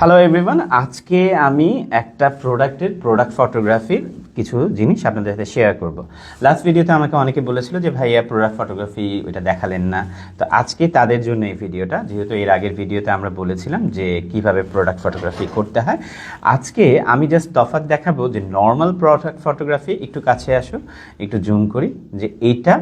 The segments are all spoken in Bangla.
হ্যালো এভরিওয়ান আজকে আমি একটা প্রোডাক্টের প্রোডাক্ট ফটোগ্রাফির কিছু জিনিস আপনাদের সাথে শেয়ার করব। লাস্ট ভিডিওতে আমাকে অনেকে বলেছিল যে, ভাইয়া প্রোডাক্ট ফটোগ্রাফি ওইটা দেখালেন না। তো আজকে তাদের জন্য এই ভিডিওটা যেহেতু এর আগের ভিডিওতে আমরা বলেছিলাম যে, কীভাবে প্রোডাক্ট ফটোগ্রাফি করতে হয়। আজকে আমি জাস্ট তফাৎ দেখাবো যে নর্মাল প্রোডাক্ট ফটোগ্রাফি একটু কাছে আসো, একটু জুম করি, যে এইটা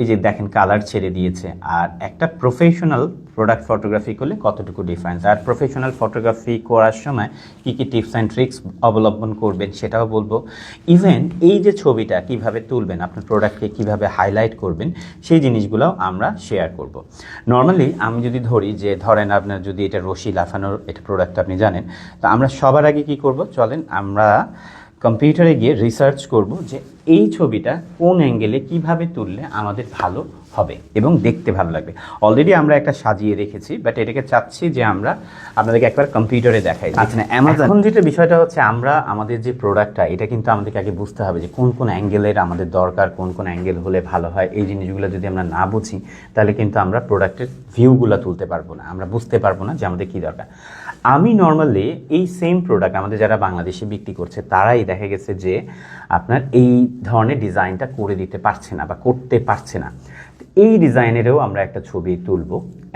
এই যে দেখেন কালার ছেড়ে দিয়েছে। আর একটা প্রফেশনাল প্রোডাক্ট ফটোগ্রাফি করলে কতটুকু ডিফারেন্স আর প্রফেশনাল ফটোগ্রাফি করার সময় কী কী টিপস অ্যান্ড ট্রিক্স অবলম্বন করবেন সেটাও বলব। ইভেন এই যে ছবিটা কীভাবে তুলবেন, আপনার প্রোডাক্টকে কীভাবে হাইলাইট করবেন, সেই জিনিসগুলোও আমরা শেয়ার করব। নর্মালি আমি যদি ধরি যে ধরেন আপনার যদি এটা রশি লাফানোর, এটা প্রোডাক্ট আপনি জানেন, তো আমরা সবার আগে কি করব? চলেন আমরা কম্পিউটারে গিয়ে রিসার্চ করব যে এই ছবিটা কোন অ্যাঙ্গেলে কীভাবে তুললে আমাদের ভালো হবে এবং দেখতে ভালো লাগবে। অলরেডি আমরা একটা সাজিয়ে রেখেছি বাট এটাকে চাচ্ছি যে আমরা আপনাদেরকে একবার কম্পিউটারে দেখাই। আচ্ছা অ্যামাজন এখন যেটা বিষয়টা হচ্ছে আমরা আমাদের যে প্রোডাক্টটা এটা কিন্তু আমাদেরকে আগে বুঝতে হবে যে কোন কোন অ্যাঙ্গেলের আমাদের দরকার কোন কোন অ্যাঙ্গেল হলে ভালো হয়। এই জিনিসগুলো যদি আমরা না বুঝি তাহলে কিন্তু আমরা প্রোডাক্টের ভিউগুলো তুলতে পারব না। আমরা বুঝতে পারব না যে আমাদের কী দরকার। আমি নর্মালি এই সেম প্রোডাক্ট আমাদের যারা বাংলাদেশে বিক্রি করছে তারাই দেখা গেছে যে আপনার এই ধরনের ডিজাইনটা করে দিতে পারছে না বা করতে পারছে না। এই ডিজাইনেরও আমরা একটা ছবি তুলব,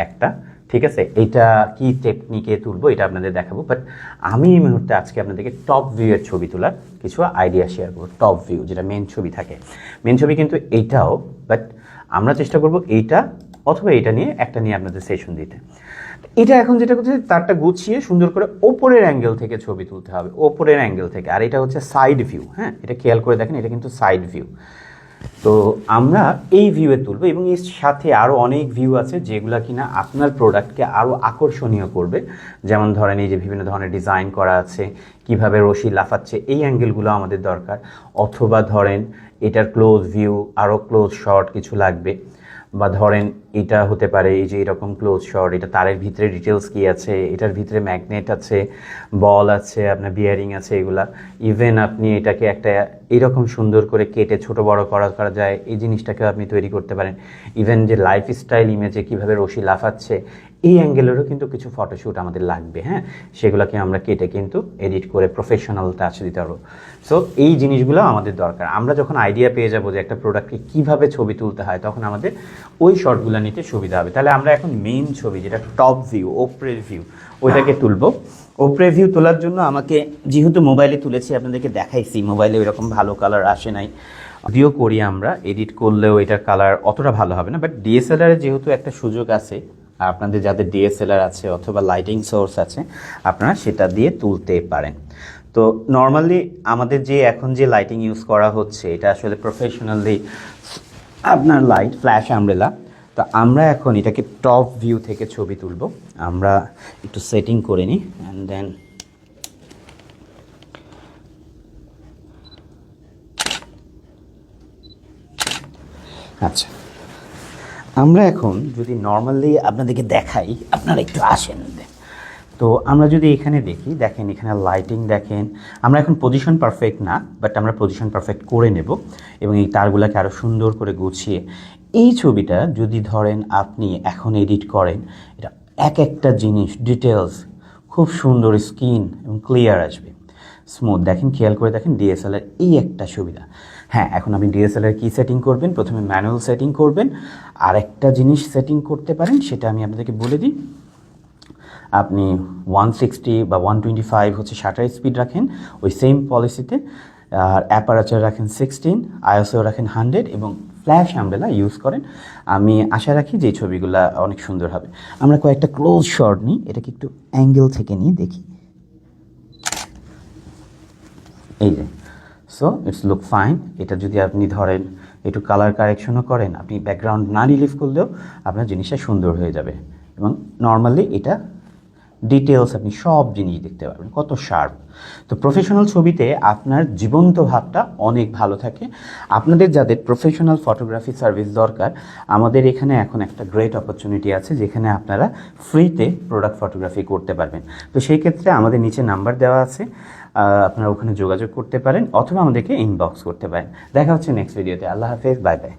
একটা, ঠিক আছে? এটা কি টেকনিকে তুলবো এটা আপনাদের দেখাবো বাট আমি এই মুহূর্তে আজকে আপনাদেরকে টপ ভিউয়ের ছবি তোলার কিছু আইডিয়া শেয়ার করব টপ ভিউ যেটা মেন ছবি থাকে। মেন ছবি কিন্তু এইটাও বাট আমরা চেষ্টা করব এইটা অথবা এটা নিয়ে একটা নিয়ে আপনাদের সেশন দিতে। এটা এখন যেটা করছে তারটা গুছিয়ে সুন্দর করে ওপরের অ্যাঙ্গেল থেকে ছবি তুলতে হবে, ওপরের অ্যাঙ্গেল থেকে। আর এটা হচ্ছে সাইড ভিউ হ্যাঁ? এটা খেয়াল করে দেখেন, এটা কিন্তু সাইড ভিউ তো আমরা এই ভিউয়ে তুলবো এবং এর সাথে আরও অনেক ভিউ আছে যেগুলো কিনা আপনার প্রোডাক্টকে আরও আকর্ষণীয় করবে। যেমন ধরেন এই যে বিভিন্ন ধরনের ডিজাইন করা আছে, কীভাবে রশি লাফাচ্ছে, এই অ্যাঙ্গেলগুলো আমাদের দরকার। অথবা ধরেন এটার ক্লোজ ভিউ আরও ক্লোজ শট কিছু লাগবে। বা ধরেন এটা হতে পারে এই যে এরকম ক্লোজ শট এটা তারের ভিতরে ডিটেলস কি আছে, এটার ভিতরে ম্যাগনেট আছে বল আছে, আপনার বিয়ারিং আছে, এগুলা। ইভেন আপনি এটাকে একটা এরকম সুন্দর করে কেটে ছোট বড় করা করা যায়, এই জিনিসটাকেও আপনি তৈরি করতে পারেন। ইভেন যে লাইফ স্টাইল ইমেজে কীভাবে রশি লাফাচ্ছে, এই অ্যাঙ্গেলেরও কিন্তু কিছু ফটোশ্যুট আমাদের লাগবে হ্যাঁ? সেগুলোকে আমরা কেটে কিন্তু এডিট করে প্রফেশনাল টাচ দিতে পারব। সো এই জিনিসগুলো আমাদের দরকার। আমরা যখন আইডিয়া পেয়ে যাব যে একটা প্রোডাক্টকে কীভাবে ছবি তুলতে হয়, তখন আমাদের ওই শর্টগুলো নিতে সুবিধা হবে। তাহলে আমরা এখন মেইন ছবি, যেটা টপ ভিউ ওপরের ভিউ ওইটাকে তুলবো। ওপরে ভিউ তোলার জন্য আমাকে, যেহেতু মোবাইলে তুলেছি, আপনাদেরকে দেখাইছি মোবাইলে ওইরকম ভালো কালার আসে নাই। ভিডিও করি আমরা এডিট করলেও এটার কালার অতটা ভালো হবে না বাট ডিএসএলআরে যেহেতু একটা সুযোগ আছে, আপনাদের যাদের ডিএসএলআর আছে অথবা লাইটিং সোর্স আছে, আপনারা সেটা দিয়ে তুলতে পারেন। তো নর্মালি আমাদের যে এখন যে লাইটিং ইউজ করা হচ্ছে, এটা আসলে প্রফেশনালি আপনার লাইট ফ্ল্যাশ আমব্রেলা তো আমরা এখন এটাকে টপ ভিউ থেকে ছবি তুলব। আমরা একটু সেটিং করে নিই অ্যান্ড দেন আচ্ছা। আমরা এখন যদি নর্মালি আপনাদেরকে দেখাই, আপনারা একটু আসেন। তো আমরা যদি এখানে দেখি, দেখেন এখানে লাইটিং দেখেন, আমরা এখন পজিশন পারফেক্ট না বাট আমরা পজিশন পারফেক্ট করে নেব এবং এই তারগুলোকে আরও সুন্দর করে গুছিয়ে। এই ছবিটা যদি ধরেন আপনি এখন এডিট করেন, এটা এক একটা জিনিস ডিটেলস খুব সুন্দর স্কিন এবং ক্লিয়ার আসবে। স্মুথ দেখেন, খেয়াল করে দেখেন ডিএসএলআর এই একটা সুবিধা হ্যাঁ এখন আপনি ডিএসএলআর কী সেটিং করবেন? প্রথমে ম্যানুয়াল সেটিং করবেন। আর একটা জিনিস সেটিং করতে পারেন, সেটা আমি আপনাদেরকে বলে দিই। আপনি ওয়ান সিক্সটি বা ওয়ান টোয়েন্টি ফাইভ হচ্ছে শাটার স্পিড রাখেন, ওই সেম পলিসিতে আর অ্যাপারেচার রাখেন সিক্সটিন আইএসও রাখেন হান্ড্রেড এবং ফ্ল্যাশ আমব্রেলা ইউজ করেন। আমি আশা রাখি যে ছবিগুলো অনেক সুন্দর হবে। আমরা কয়েকটা ক্লোজ শট নিই, এটাকে একটু অ্যাঙ্গেল থেকে নিয়ে দেখি। এই যে সো ইটস লুক ফাইন এটা যদি আপনি ধরেন, একটু কালার কারেকশনও করেন, আপনি ব্যাকগ্রাউন্ড না রিলিভ করলেও আপনার জিনিসটা সুন্দর হয়ে যাবে। এবং নর্মালি এটা ডিটেলস আপনি সব জিনিস দেখতে পারবেন, কত শার্প তো প্রফেশনাল ছবিতে আপনার জীবন্ত ভাবটা অনেক ভালো থাকে। আপনাদের যাদের প্রফেশনাল ফটোগ্রাফি সার্ভিস দরকার, আমাদের এখানে এখন একটা গ্রেট অপরচুনিটি আছে যেখানে আপনারা ফ্রিতে প্রোডাক্ট ফটোগ্রাফি করতে পারবেন। তো সেই ক্ষেত্রে আমাদের নিচে নাম্বার দেওয়া আছে আপনারা ওখানে যোগাযোগ করতে পারেন অথবা আমাদেরকে ইনবক্স করতে পারেন। দেখা হচ্ছে নেক্সট ভিডিওতে আল্লাহ হাফেজ বাই বাই